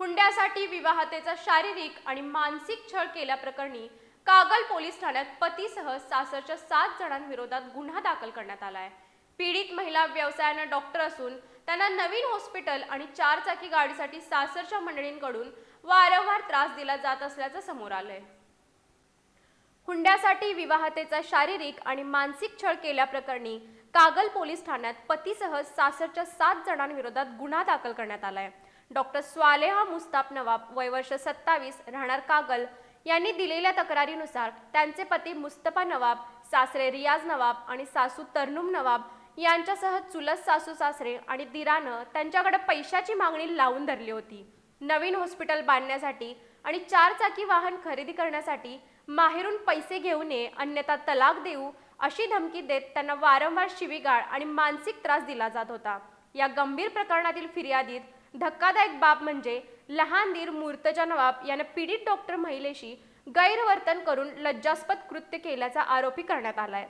हुंड्यासाठी विवाहतेचा शारीरिक आणि मानसिक छळ केल्याप्रकरणी कागल पोलीस ठाण्यात पतीसह सासरच्या सात जणांविरोधात गुन्हा दाखल करण्यात आला आहे पीडित महिला व्यवसायानं डॉक्टर असून त्यांना नवीन हॉस्पिटल आणि चारचाकी गाडीसाठी सासरच्या मंडळींकडून वारंवार त्रास दिला जात असल्याचं समोर आलंय. हुंड्यासाठी विवाहतेचा शारीरिक आणि मानसिक छळ केल्याप्रकरणी कागल पोलीस ठाण्यात पतीसह सासरच्या सात जणांविरोधात गुन्हा दाखल करण्यात आलाय. डॉक्टर स्वालेहा मुस्ताफ नवाब वय वर्ष सत्तावीस राहणार कागल यांनी दिलेल्या तक्रारीनुसार त्यांचे पती मुस्तफा नवाब सासरे रियाज नवाब आणि सासू तरनुम नवाब यांच्यासह चुलत सासू सासरे आणि दिरानं त्यांच्याकडे पैशाची मागणी लावून धरली होती. नवीन हॉस्पिटल बांधण्यासाठी आणि चार चाकी वाहन खरेदी करण्यासाठी माहेरून पैसे घेऊ नये अन्यथा तलाक देऊ अशी धमकी देत त्यांना वारंवार शिवीगाळ आणि मानसिक त्रास दिला जात होता. या गंभीर प्रकरणातील फिर्यादीत धक्कादायक बाब म्हणजे लहानदीर मूर्तजा नवाब यानं पीडित डॉक्टर महिलेशी गैरवर्तन करून लज्जास्पद कृत्य केल्याचा आरोपी करण्यात आलाय.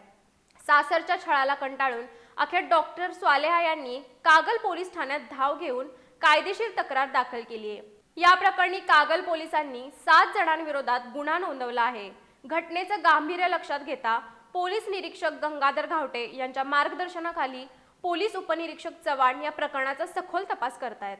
सासरच्या छळाला कंटाळून अखेर डॉक्टर स्वालेहा यांनी कागल पोलीस ठाण्यात धाव घेऊन कायदेशीर तक्रार दाखल केली आहे. या प्रकरणी कागल पोलिसांनी सात जणांविरोधात गुन्हा नोंदवला आहे. घटनेचं गांभीर्य लक्षात घेता पोलीस निरीक्षक गंगाधर घावटे यांच्या मार्गदर्शनाखाली पोलीस उपनिरीक्षक चव्हाण या प्रकरणाचा सखोल तपास करतायत.